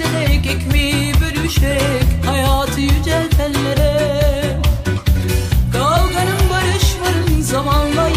vererek ekmeği bölüşerek hayatı yüceltenlere. Kavganın barışmanın zamanla